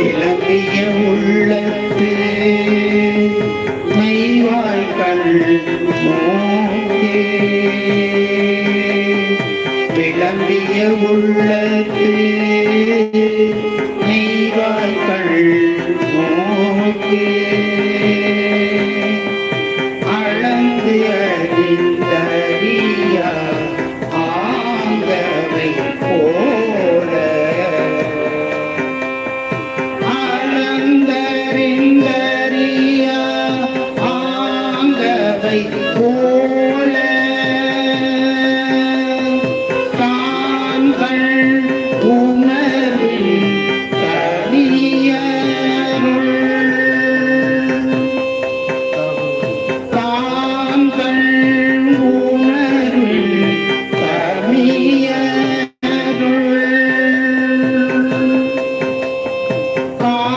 கிளம்பிய உள்ளத்து. மெய்வாய்கள் விளம்பிய உள்ளத்து.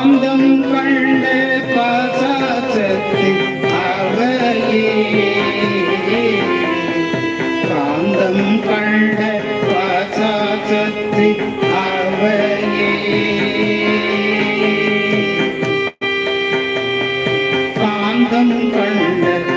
காந்தம் கண்ட பசாசத்து அவையே காந்தம் கண்ட பசாசத்து அவையே காந்தம் கண்ட